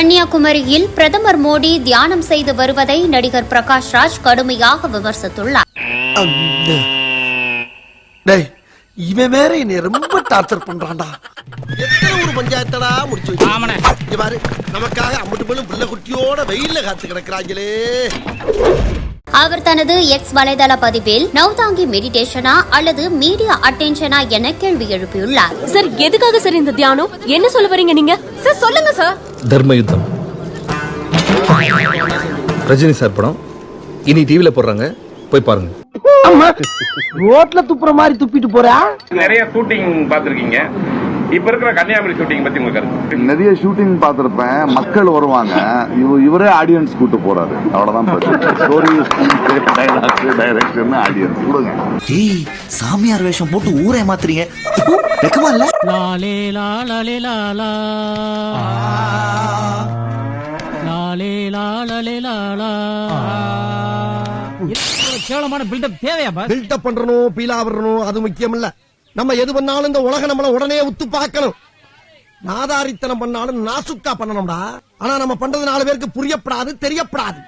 கன்னியாகுமரியில் பிரதமர் மோடி தியானம் செய்து வருவதை நடிகர் பிரகாஷ் ராஜ் கடுமையாக விமர்சித்துள்ளார். டேய் இவன் வேற என்னை ரொம்ப டார்ச்சர் பண்றான்டா. எத்தனை ஒரு பஞ்சாயத்தடா முடிச்சு நமக்காக அம்பட்டு போலும் புள்ள குட்டியோட வெயில்ல காத்து கிடக்குறாங்களே. அவர் தனது எக்ஸ் வலைதள பதிவில் நௌதாங்கி மெடிடேஷனா அல்லது மீடியா அட்டென்ஷனா என கேள்வி எழுப்பியுள்ளார். சார் எதுக்காக சார் இந்த தியானம்? என்ன சொல்ல வரீங்க நீங்க? சார் சொல்லுங்க சார். தர்ம யுத்தம். ரஜினி சார் படம். இனி டிவில போடுறாங்க. போய் பாருங்க. ரோட்ல துப்புற மாதிரி துப்பிட்டு போறா? நிறைய ஷூட்டிங் பார்த்திருக்கீங்க. இப்ப இருக்கிற கன்னியாகுமரி ஷூட்டிங் பத்தி உங்களுக்கு கருத்து? நிறைய ஷூட்டிங் பார்த்திருப்பேன். மக்கள் வருவாங்க. இவ இவரே ஆடியன்ஸ் கூட்டு போறாரு. அவ்வளவுதான் ஸ்டோரி டைலாக் டைரக்ஷன் ஆடியன்ஸ் கொடுங்க ஏய் சாமியார் வேஷம் போட்டு ஊரை மாத்துறீங்க வெக்கமா இல்ல? லாலே லாலே லாலா லாலே லாலே லாலா கேவலமான பில்டப் தேவையா பில்டப் பண்றணும் பீலா வரணும் அது முக்கியம் இல்ல நம்ம எது பண்ணாலும் இந்த உலகம் நம்மள உடனே உத்து பார்க்கணும். நாதாரித்தனம் பண்ணாலும் நாசுக்கா பண்ணணும்டா. ஆனா நம்ம பண்றது நாலு பேருக்கு புரியப்படாது தெரியப்படாது.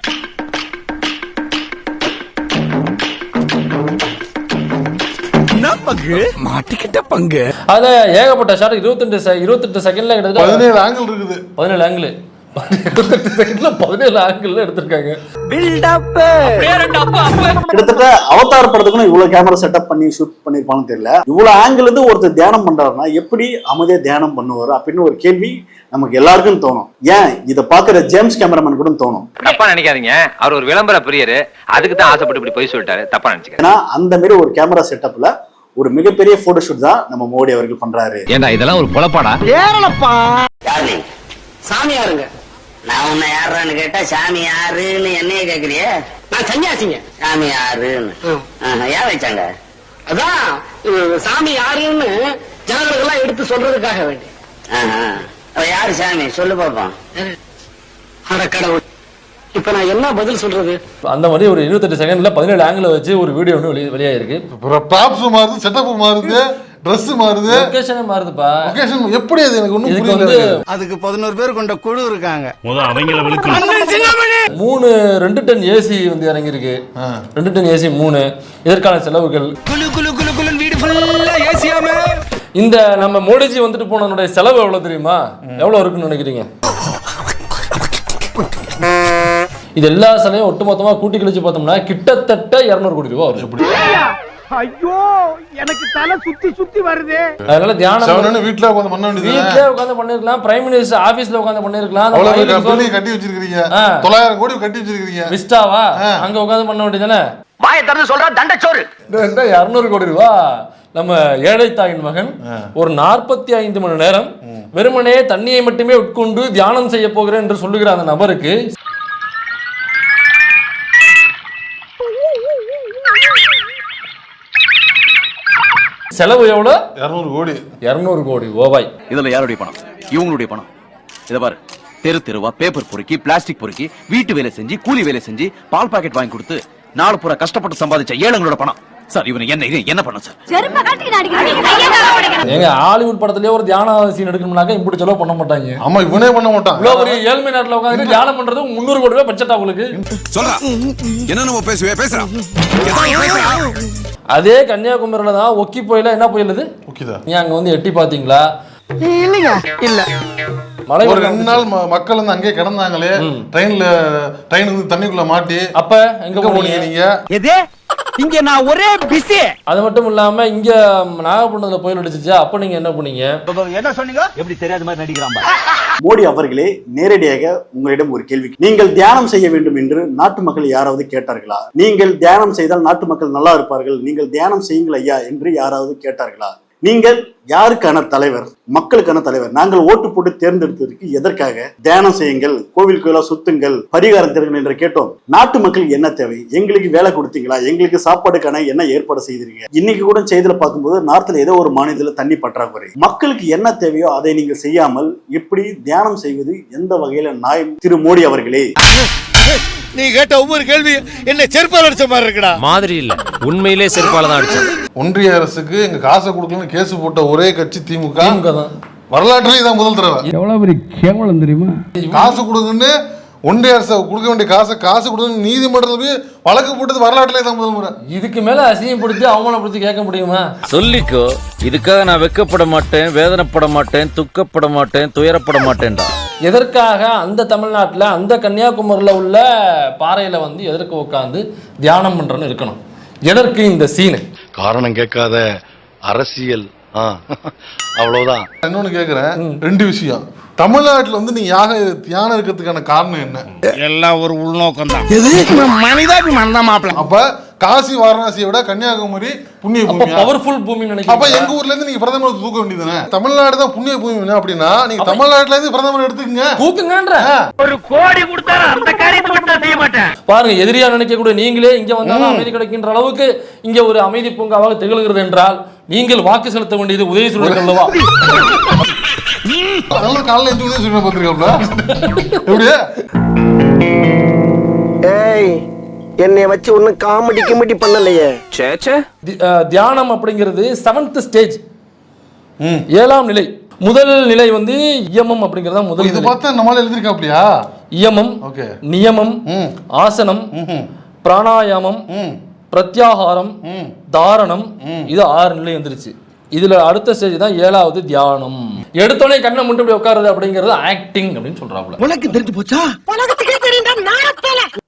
மாட்டிக்கிட்ட பங்கு. அதுல ஏகப்பட்ட ஷாட் இருபத்தெட்டு செ- இருபத்தெட்டு செகண்ட்ல கிட்டத்தட்ட பதினேழு ஆங்கிள் இருக்குது. பதினேழு ஆங்கிள் பதினேழு ஆங்கிள் எடுத்திருக்காங்க. கிட்டத்தட்ட அவதார் படத்துக்கு இவ்வளவு கேமரா செட்டப் பண்ணி ஷூட் பண்ணிருப்பான்னு தெரியல. இவ்வளவு ஆங்கிள் இருந்து ஒருத்தர் தியானம் பண்றாருன்னா எப்படி அமைதியா தியானம் பண்ணுவாரு அப்படின்னு ஒரு கேள்வி நமக்கு எல்லாருக்கும் தோணும். ஏன்? இதை பாக்குற ஜேம்ஸ் கேமராமேன் கூட தோணும். தப்பா நினைக்காதீங்க. அவர் ஒரு விளம்பர பிரியரு. அதுக்கு தான் ஆசைப்பட்டு இப்படி போய் சொல்லிட்டாரு. தப்பா நினைச்சுக்க ஏன்னா அந்த மாதிரி ஒரு கேமரா செட்டப்ல ஒரு மிகப்பெரிய போட்டோ ஷூட் தான் நம்ம மோடி அவர்கள் பண்றாரு. ஏண்டா இதெல்லாம் ஒரு பொழப்பாடா ஏறலப்பா. சாமியாருங்க. நான் உன்னை யாருன்னு கேட்டா சாமி யாருன்னு என்னைய கேக்குறியே? நான் சன்னியாசிங்க. சாமி யாருன்னு. ஏன் வச்சாங்க? அதான் சாமி யாருன்னு ஜனங்களுக்கு எல்லாம் எடுத்து சொல்றதுக்காக வேண்டி. யாரு சாமி? சொல்லு பாப்போம். அட கடவுள். இப்ப நான் என்ன பதில் சொல்றது? அந்த மாதிரி ஒரு இருபத்தெட்டு செகண்ட்ல பதினேழு ஆங்கிள் வச்சு ஒரு வீடியோ ஒன்று வெளியே வெளியாயிருக்கு. ப்ராப்ஸ் மாறுது செட்டப் மாறுது. Dress மாறுது. லொகேஷனே மாறுதுப்பா. லொகேஷன் எப்படி அது? எனக்கு ஒண்ணும் புரியல அதுக்கு பதினோரு பேர் கொண்ட குழு இருக்காங்க. மூணு ரெண்டு டன் ஏசி வந்து இறங்கியிருக்கு. ரெண்டு டன் ஏசி மூணு. இதற்கான செலவுகள். குளு குளு குளு குளு வீடு ஃபுல்லா ஏசியாம இந்த நம்ம மோடிஜி வந்துட்டு போனனுடைய செலவு எவ்வளவு தெரியுமா? எவ்வளவு இருக்குன்னு நினைக்கிறீங்க? இது எல்லா செலவையும் ஒட்டுமொத்தமா கூட்டி கழிச்சு பார்த்தோம்னா கிட்டத்தட்ட இருநூறு கோடி ரூபாய் வரும். ஐயோ எனக்கு தலை சுத்தி சுத்தி வருது. அதனால தியானம் செவனன்னு வீட்டுல உட்காந்து பண்ண வேண்டியது வீட்லயே உட்கார்ந்து பண்ணிருக்கலாம் பிரைம் மினிஸ்டர் ஆபீஸ்ல உட்கார்ந்து பண்ணிருக்கலாம் அவ்வளவு பில்டிங் கட்டி வச்சிருக்கீங்க ஆ. தொள்ளாயிரம் கோடி கட்டி வச்சிருக்கீங்க விஸ்டாவா? அங்க உட்கார்ந்து பண்ண வேண்டியதானே வாயை திறந்து சொல்றா தண்டச்சோறு. இருநூறு கோடி ரூபா நம்ம ஏழை தாயின் மகன் ஒரு நாற்பத்தி ஐந்து மணி நேரம் வெறுமனே தண்ணியை மட்டுமே உட்கொண்டு தியானம் செய்ய போகிறேன் என்று சொல்லுகிற அந்த நபருக்கு செலவு எவ்வளவு? இருநூறு கோடி. இருநூறு கோடி ரூபாய் இதுல யாருடைய பணம்? இவங்களுடைய பணம். இத பாரு. தெரு தெருவா பேப்பர் பொறுக்கி பிளாஸ்டிக் பொறுக்கி வீட்டு வேலை செஞ்சு கூலி வேலை செஞ்சு பால் பாக்கெட் வாங்கி கொடுத்து நாலு பூரா கஷ்டப்பட்டு சம்பாதிச்ச ஏழைங்களோட பணம். சார் இவனை என்ன இது என்ன பண்ண சார்? ஏங்க ஹாலிவுட் படத்திலேயே ஒரு தியான சீன் எடுக்கணும்னாக்க இப்படி செலவு பண்ண மாட்டாங்க. ஆமா இவனே பண்ண மாட்டான். இவ்வளவு பெரிய ஏழ்மை நாட்டுல உட்காந்து தியானம் பண்றது முந்நூறு கோடி ரூபாய் பட்ஜெட்டா உங்களுக்கு? சொல்றா. என்ன நம்ம பேசுவே? பேசுறா. அதே கன்னியாகுமரியில தான் ஒக்கி புயல என்ன புயல் இது? நீ அங்க வந்து எட்டி பாத்தீங்களா இல்லைங்க இல்ல. மழை ஒரு ரெண்டு நாள் ம- மக்கள் வந்து அங்கேயே கிடந்தாங்களே ட்ரெயின்ல ட்ரெயின் வந்து தண்ணிக்குள்ள மாட்டி அப்ப எங்க எங்க போனீங்க நீங்க? எது? இங்க நான் ஒரே பிஸி அது மட்டும் இல்லாம இங்க நாகப்பட்டினத்துல புயல் அடிச்சுச்சு அப்ப நீங்க என்ன பண்ணீங்க? என்ன சொன்னீங்க? எப்படி தெரியாத மாதிரி நடிக்கிறான் மோடி அவர்களே நேரடியாக உங்களிடம் ஒரு கேள்வி. நீங்கள் தியானம் செய்ய வேண்டும் என்று நாட்டு மக்கள் யாராவது கேட்டார்களா? நீங்கள் தியானம் செய்தால் நாட்டு மக்கள் நல்லா இருப்பார்கள். நீங்கள் தியானம் செய்யுங்கள் ஐயா என்று யாராவது கேட்டார்களா? நீங்கள் யாருக்கான தலைவர்? மக்களுக்கான தலைவர். நாங்கள் ஓட்டு போட்டு தேர்ந்தெடுத்ததற்கு எதற்காக? தியானம் செய்யுங்கள் கோவில் கோயிலா சுத்துங்கள் பரிகாரம் தருங்கள் என்று கேட்டோம். நாட்டு மக்கள் என்ன தேவை? எங்களுக்கு வேலை கொடுத்தீங்களா? எங்களுக்கு சாப்பாடுக்கான என்ன ஏற்பாடு செய்தீங்க இன்னைக்கு கூட செய்தியில பார்க்கும்போது நார்த்ல ஏதோ ஒரு மாநிலத்தில் தண்ணி பற்றாக்குறை. மக்களுக்கு என்ன தேவையோ அதை நீங்க செய்யாமல் எப்படி தியானம் செய்வது எந்த வகையில நாய் திரு மோடி அவர்களே. நீ கேட்ட ஒவ்வொரு கேள்வி என்ன செருப்பால் அடிச்ச மாதிரி இருக்குடா. மாதிரி இல்ல. உண்மையிலே செருப்பால தான் அடிச்சேன். ஒன்றிய அரசுக்கு எங்க காசை கொடுக்கலன்னு கேஸ் போட்ட ஒரே கட்சி திமுக. திமுக தான். வரலாற்றிலே இதான் முதல் தடவை. எவ்வளவு பெரிய கேவலம் தெரியுமா? காசு கொடுங்கன்னு ஒன்றிய அரசு கொடுக்க வேண்டிய காசை காசு கொடுங்க நீதிமன்றத்தில் போய் வழக்கு போட்டது வரலாற்றிலே தான் முதல் முறை. இதுக்கு மேல அசிங்கப்படுத்தி அவமானப்படுத்தி கேட்க முடியுமா? சொல்லிக்கோ இதுக்காக நான் வெக்கப்பட மாட்டேன் வேதனைப்பட மாட்டேன் துக்கப்பட மாட்டேன் துயரப்பட மாட்டேன்டா. எதற்காக அந்த தமிழ்நாட்டுல அந்த கன்னியாகுமரியில உள்ள பாறையில வந்து எதற்கு உட்காந்து தியானம் பண்றேன்னு இருக்கணும்? எதற்கு இந்த சீனு? காரணம் கேட்காத அரசியல். அவ்வளவுதான். இன்னொன்னு கேக்குறேன். ரெண்டு விஷயம். தமிழ்நாட்டுல வந்து நீ யாக தியானம் இருக்கிறதுக்கான காரணம் என்ன? எல்லாம் ஒரு உள்நோக்கம் தான் மனிதாபிமானம் தான் மாப்பிள்ள. அப்ப காசி வாரணாசியை விட கன்னியாகுமரி புண்ணிய அப்ப பூமி பவர்ஃபுல் பூமி அப்ப நினைக்கிறேன் எங்க ஊர்ல இருந்து நீங்க பிரதமர் தூக்க வேண்டியதுதானே? தமிழ்நாடு தான் புண்ணிய பூமி அப்படின்னா நீங்க தமிழ்நாட்டுல இருந்து பிரதமர் எடுத்துக்கங்க. தூக்குங்கன்ற. ஒரு கோடி கொடுத்தா அந்த காரியத்தை மட்டும் செய்ய மாட்டேன். பாருங்க எதிரியா நினைக்கக்கூடிய நீங்களே இங்க வந்தாலும் அமைதி கிடைக்கின்ற அளவுக்கு இங்க ஒரு அமைதி பூங்காவாக திகழ்கிறது என்றால் நீங்கள் வாக்கு செலுத்த வேண்டியது உதயசூழல் அல்லவா? அதனால காலையில எந்த உதவி சொல்ல பார்த்திருக்காப்ல. எப்படியா ஏய் என்னைய வச்சு ஒன்னும் காமெடி கிமெடி பண்ணலையே. அஹ், தியானம் அப்படிங்கிறது செவன்த் ஸ்டேஜ் ஏழாம் நிலை. முதல் நிலை வந்து இயமம் அப்படிங்கிறது முதல் இது. பார்த்தா நம்மளால எழுதிருக்காப்லையா இயமம் ஓகே. நியமம் ம். ஆசனம். பிராணாயாமம் ம். பிரத்யாகாரம் ம். தாரணம் இது ஆறு நிலை வந்துருச்சு. இதுல அடுத்த ஸ்டேஜ் தான் ஏழாவது தியானம். எடுத்தோடனே கண்ணை முட்டு இப்படி உட்காருது அப்படிங்கிறது ஆக்டிங் அப்படின்னு சொல்றாப்புல. உனக்கு தெரிஞ்சு போச்சா?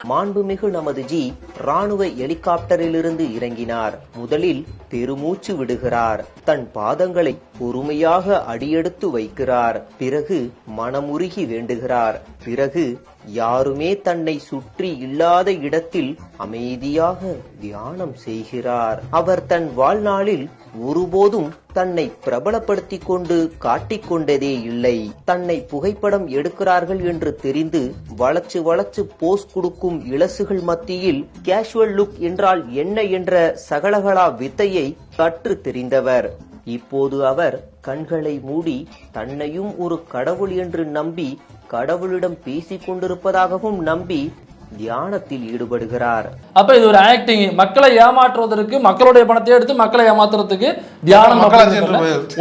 மாண்புமிகு நமது ஜி ராணுவ ஹெலிகாப்டரிலிருந்து இறங்கினார். முதலில் பெருமூச்சு விடுகிறார். தன் பாதங்களை பொறுமையாக அடியெடுத்து வைக்கிறார். பிறகு மனமுருகி வேண்டுகிறார். பிறகு யாருமே தன்னை சுற்றி இல்லாத இடத்தில் அமைதியாக தியானம் செய்கிறார். அவர் தன் வாழ்நாளில் ஒருபோதும் தன்னை பிரபலப்படுத்திக் கொண்டு காட்டிக்கொண்டதே இல்லை. தன்னை புகைப்படம் எடுக்கிறார்கள் என்று தெரிந்து வளச்சு வளச்சு போஸ் கொடுக்கும் இலசுகள் மத்தியில் கேஷுவல் லுக் என்றால் என்ன என்ற சகலகலா வித்தையை கற்று தெரிந்தவர். இப்போது அவர் கண்களை மூடி தன்னையும் ஒரு கடவுள் என்று நம்பி கடவுளிடம் பேசிக் கொண்டிருப்பதாகவும் நம்பி தியானத்தில் ஈடுபடுகிறார். அப்ப இது ஒரு ஆக்டிங் மக்களை ஏமாற்றுவதற்கு மக்களுடைய பணத்தை எடுத்து மக்களை ஏமாத்துறதுக்கு தியானம்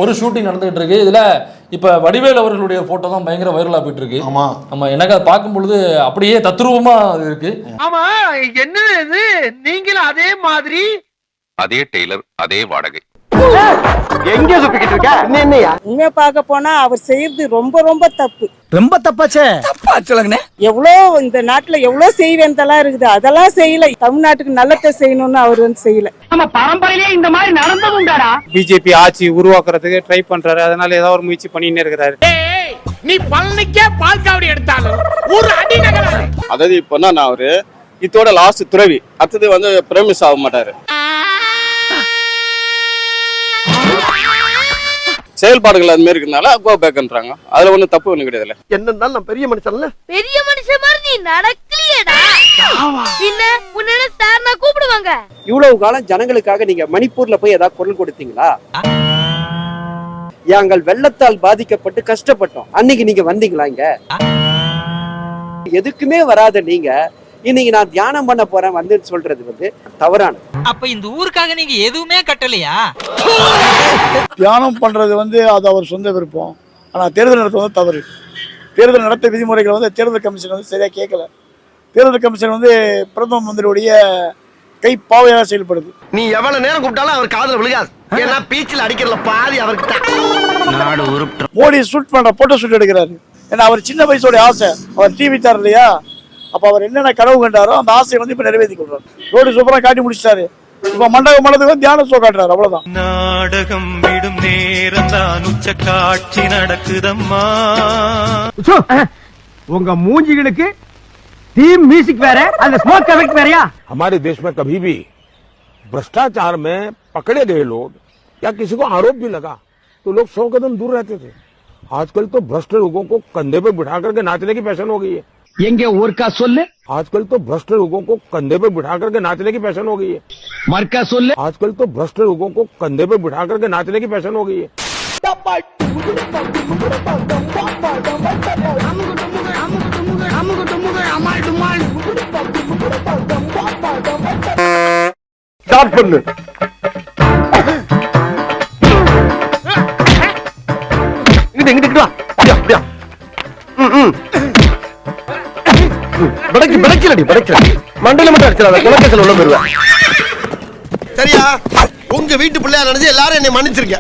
ஒரு ஷூட்டிங் நடந்துகிட்டு இருக்கு. இதுல இப்ப வடிவேல் அவர்களுடைய போட்டோ தான் பயங்கர வைரலா போயிட்டு இருக்கு ஆமா. ஆமா எனக்கு அதை பார்க்கும் பொழுது அப்படியே தத்ரூபமா இருக்கு. ஆமா என்ன இது? நீங்களும் அதே மாதிரி? அதே டெய்லர் அதே வாடகை. எங்க சுப்பிக்கிட்டு இருக்க? என்ன என்னையா? உண்மையா பார்க்க போனா அவர் செய்யறது ரொம்ப ரொம்ப தப்பு. ரொம்ப தப்பாச்சே? தப்பா சொல்லுங்கண்ணே எவ்வளோ இந்த நாட்டுல எவ்வளோ செய்வேந்தெல்லாம் இருக்குது. அதெல்லாம் செய்யல. தமிழ்நாட்டுக்கு நல்லத்தை செய்யணும்னு அவர் வந்து செய்யல. நம்ம பரம்பரையிலே இந்த மாதிரி நடந்ததுண்டாடா பிஜேபி ஆட்சி உருவாக்குறதுக்கு ட்ரை பண்றாரு. அதனால ஏதாவது ஒரு முயற்சி பண்ணிட்டே இருக்கிறாரு. நீ பழனிக்கே பால் காவடி எடுத்தாலும் ஒரு அடி அதாவது இப்போ நான் அவரு? இதோட லாஸ்ட் துறவி. அடுத்தது வந்து பிரமிஸ் ஆக மாட்டாரு. செயல்பாடுகள் அது மாதிரி இருக்கனால கோ பேக்ன்றாங்க அதுல ஒன்றும் தப்பு ஒன்றும் கிடையாதுல்ல. என்ன இருந்தாலும் நான் பெரிய மனுஷன்ல. பெரிய மனுஷன் மாதிரி நீ நடக்கலையேடா. பின்ன உன்ன சார் நான் கூப்பிடுவாங்க. இவ்வளவு காலம் ஜனங்களுக்காக நீங்க மணிப்பூர்ல போய் ஏதாவது குரல் கொடுத்தீங்களா? நாங்கள் வெள்ளத்தால் பாதிக்கப்பட்டு கஷ்டப்பட்டோம். அன்னைக்கு நீங்க வந்தீங்களா இங்க? எதுக்குமே வராத நீங்க இன்னைக்கு நான் தியானம் பண்ண போறேன் வந்து சொல்றது வந்து தவறானது. அப்ப இந்த ஊருக்காக நீங்க எதுவுமே கட்டலையா? தியானம் பண்றது வந்து அது அவர் சொந்த விருப்பம். ஆனா தேர்தல் நடத்துவது வந்து தவறு. தேர்தல் நடத்த விதிமுறைகளை வந்து தேர்தல் கமிஷன் வந்து சரியா கேட்கல. தேர்தல் கமிஷன் வந்து பிரதம மந்திரியுடைய கை பாவையாக செயல்படுது. நீ எவ்வளவு நேரம் கூப்பிட்டாலும் அவர் காதுல விழுகாது. ஏன்னா பீச்சில் அடிக்கிறதுல பாதி அவருக்கு தான் நாடு உருப்பிட்டு மோடி ஷூட் பண்ற போட்டோ ஷூட் எடுக்கிறாரு. ஏன்னா அவர் சின்ன வயசோட ஆசை. அவர் டிவி தர இல்லையா? அப்ப அவர் என்னென்ன கனவு கண்டாரோ அந்த ஆசையை வந்து இப்ப நிறைவேற்றி கொள்றாரு ரோடு சூப்பரா காட்டி முடிச்சிட்டாரு இப்ப மண்டப மண்டபத்துக்கு வந்து தியான ஷோ காட்டுறாரு அவ்வளவுதான் நாடகம் விடும் நேரம் தான் உச்ச காட்சி நடக்குதம்மா உங்க மூஞ்சிகளுக்கு தீம் மியூசிக் வேற அந்த ஸ்மோக் எஃபெக்ட் வேறயா हमारे देश में कभी भी भ्रष्टाचार में पकड़े गए लोग या किसी को आरोप भी लगा तो लोग सौ कदम दूर रहते थे आजकल तो भ्रष्ट लोगों को कंधे पे बिठा करके नाचने की फैशन हो गई है எங்க ஊர்க்கா சொல்லு आजकल तो भ्रष्ट लोगों को कंधे पे बिठा करके नाचने की फैशन हो गई है மர்க்கா சொல்லு आजकल तो भ्रष्ट लोगों को कंधे पे बिठा करके नाचने की फैशन हो गई है ஸ்டார்ட் பண்ணு இங்கிட்டு இங்கிட்டு அப்படியா அப்படியா ம், ம். படைக்கு படைக்கலடி படைக்கல மண்டையில மட்டும் அடிச்சிடாத குலக்கேசல் உள்ள போயிருவேன் சரியா? உங்க வீட்டு பிள்ளையா நினைச்சு எல்லாரும் என்னை மன்னிச்சிருக்க